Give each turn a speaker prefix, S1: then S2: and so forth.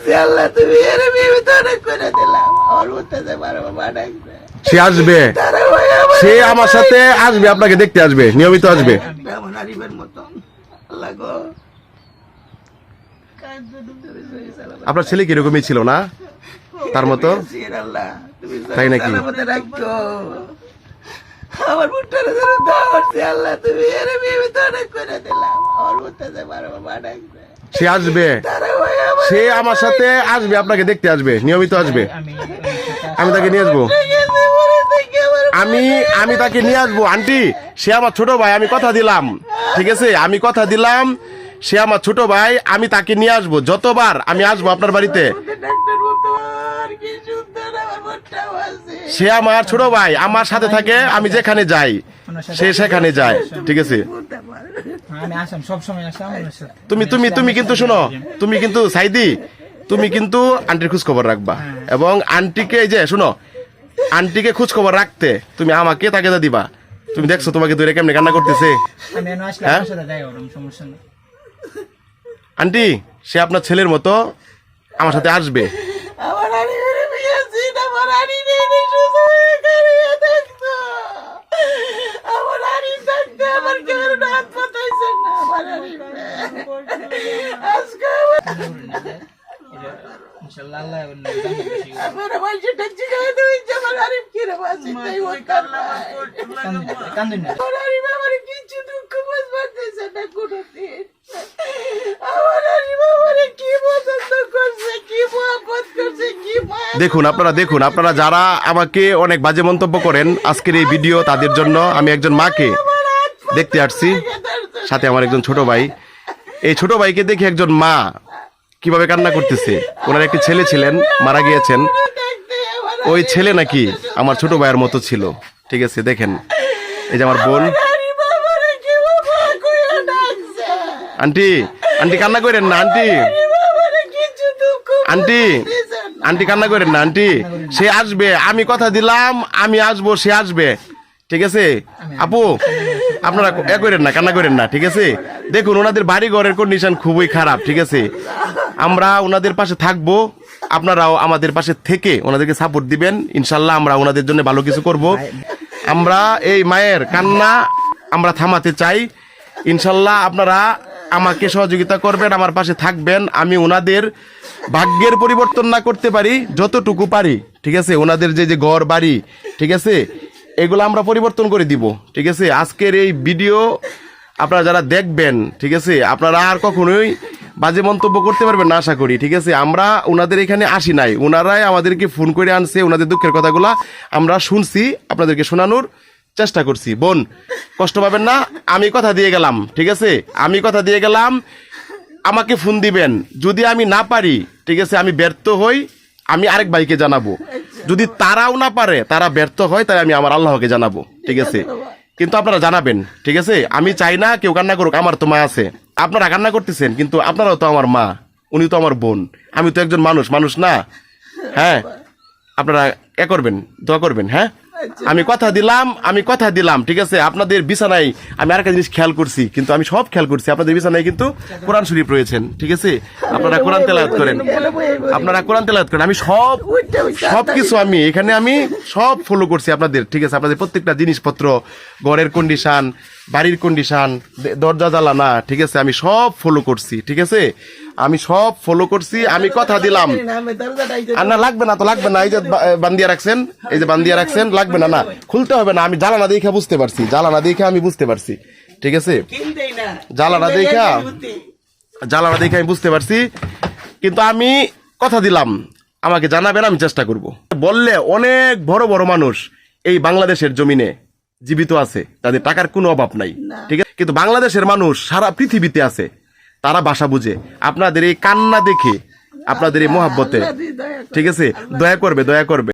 S1: করছি আল্লাহ তুমি এর বিয়ে অনেক করে দিলাম। আমার বলতেছে বারো বাবা
S2: সে আসবে। সে আমার সাথে আসবে আপনাকে দেখতে আসবে নিয়মিত আসবে। আপনার ছেলে কিরকমই ছিল না? তার মতো? তাই নাকি?
S1: আমার বুটটারে ধরে ধরছি আল্লাহ তুমি এর বিয়ে অনেক করে দিলাম। আমার বলতেছে বারো বাবা
S2: সে আসবে। সে আমার সাথে আসবে, আপনাকে দেখতে আসবে, নিয়মিত আসবে। আমি তাকে নিয়ে আসব। আমি আমি তাকে নিয়ে আসব। আন্টি, সে আমার ছোট ভাই, আমি কথা দিলাম। ঠিক আছে? আমি কথা দিলাম, সে আমার ছোট ভাই, আমি তাকে নিয়ে আসব। যতবার আমি আসব আপনার বাড়িতে। সে আমার ছোট ভাই, আমার সাথে থাকে, আমি যেখানে যাই, সে সেখানে যায়। ঠিক আছে?
S3: আমি আসাম সবসময় আসাম
S2: তুমি তুমি তুমি কিন্তু শোনো তুমি কিন্তু সাইদি তুমি কিন্তু আন্টির খোঁজ খবর রাখবা এবং আন্টিকে এই যে শোনো আন্টিকে খোঁজ খবর রাখতে তুমি আমাকে তাকে দিবা। তুমি দেখছ তোমাকে দূরে কেমনে কান্না করতেছে।
S3: আমি এনে আসলে
S2: হ্যাঁ? আন্টি সে আপনার ছেলের মতো আমার সাথে আসবে।
S1: আমার
S2: দেখুন, আপনারা দেখুন, আপনারা যারা আমাকে অনেক বাজে মন্তব্য করেন আজকের এই ভিডিও তাদের জন্য, আমি একজন মাকে দেখতে আসছি, সাথে আমার একজন ছোট ভাই। এই ছোট ভাইকে দেখে একজন মা কীভাবে কান্না করতেছে? ওনার একটি ছেলে ছিলেন, মারা গিয়েছেন। ওই ছেলে নাকি আমার ছোট ভাইয়ের মতো ছিল। ঠিক আছে, দেখেন। এই যে আমার বোন। আন্টি আন্টি কান্না করেন না, আন্টি। আন্টি আন্টি কান্না করেন না, আন্টি। সে আসবে, আমি কথা দিলাম, আমি আসব, সে আসবে। ঠিক আছে? আপু আপনারা এ করেন না কান্না করেন না ঠিক আছে? দেখুন ওনাদের বাড়ি ঘরের কন্ডিশন খুবই খারাপ ঠিক আছে? আমরা ওনাদের পাশে থাকব আপনারাও আমাদের পাশে থেকে ওনাদেরকে সাপোর্ট দিবেন। ইনশাল্লাহ আমরা ওনাদের জন্য ভালো কিছু করব। আমরা এই মায়ের কান্না আমরা থামাতে চাই। ইনশাল্লাহ আপনারা আমাকে সহযোগিতা করবেন আমার পাশে থাকবেন। আমি ওনাদের ভাগ্যের পরিবর্তন না করতে পারি যতটুকু পারি ঠিক আছে? ওনাদের যে যে ঘর বাড়ি ঠিক আছে? এগুলো আমরা পরিবর্তন করে দিব, ঠিক আছে? আজকের এই ভিডিও আপনারা যারা দেখবেন, ঠিক আছে? আপনারা আর কখনোই বাজে মন্তব্য করতে পারবেন না, আশা করি, ঠিক আছে? আমরা ওনাদের এখানে আসি নাই। ওনারাই আমাদেরকে ফোন করে আনছে ওনাদের দুঃখের কথাগুলা আমরা শুনছি, আপনাদেরকে শোনানোর চেষ্টা করছি। বোন, কষ্ট পাবেন না, আমি কথা দিয়ে গেলাম, ঠিক আছে? আমি কথা দিয়ে গেলাম, আমাকে ফোন দিবেন। যদি আমি না পারি, ঠিক আছে, আমি ব্যর্থ হই, আমি আরেক ভাইকে জানাব। যদি তারাও না পারে, তারা ব্যর্থ হয় তাই আমি আমার আল্লাহকে জানাব। ঠিক আছে? কিন্তু আপনারা জানাবেন, ঠিক আছে? আমি চাই না কেউ কান্না করুক, আমার তো মা আছে। আপনারা কান্না করতেছেন, কিন্তু আপনারাও তো আমার মা, উনি তো আমার বোন। আমি তো একজন মানুষ মানুষ না? হ্যাঁ? আপনারা এ করবেন, দোয়া করবেন হ্যাঁ? আমি কথা দিলাম, আমি কথা দিলাম, ঠিক আছে? আপনাদের বিছানায় আমি আরেকটা জিনিস খেয়াল করছি, কিন্তু আমি সব খেয়াল করছি। আপনাদের বিছানায় কিন্তু কোরআন শরীফ রয়েছেন, ঠিক আছে? আপনারা কোরআন তেলাওয়াত করেন। আপনারা কোরআন তেলাওয়াত করেন। আমি সব সব কিছু আমি, এখানে আমি সব ফলো করছি আপনাদের, ঠিক আছে? আপনাদের প্রত্যেকটা জিনিসপত্র, ঘরের কন্ডিশন বাড়ির কন্ডিশন দরজা জ্বালানা ঠিক আছে? আমি সব ফলো করছি, ঠিক আছে? আমি সব ফলো করছি আমি কথা দিলাম। আর না লাগবে না তো লাগবে না। এই যে বান্দিয়া রাখছেন এই যে বান্দিয়া রাখছেন লাগবে না না। খুলতে হবে না আমি জ্বালানা দেখে বুঝতে পারছি জ্বালানা দেখে আমি বুঝতে পারছি ঠিক আছে? জ্বালানা দেখা জ্বালানা দেখে আমি বুঝতে পারছি কিন্তু আমি কথা দিলাম আমাকে জানাবেন আমি চেষ্টা করব। বললে অনেক বড় বড় মানুষ এই বাংলাদেশের জমিনে জীবিত আছে তাদের টাকার কোনো অভাব নাই ঠিক আছে? কিন্তু বাংলাদেশের মানুষ সারা পৃথিবীতে আছে তারা বাসা বুঝে। আপনাদের এই কান্না দেখে আপনাদের এই মহাব্বতে। ঠিক আছে? দয়া করবে দয়া করবে।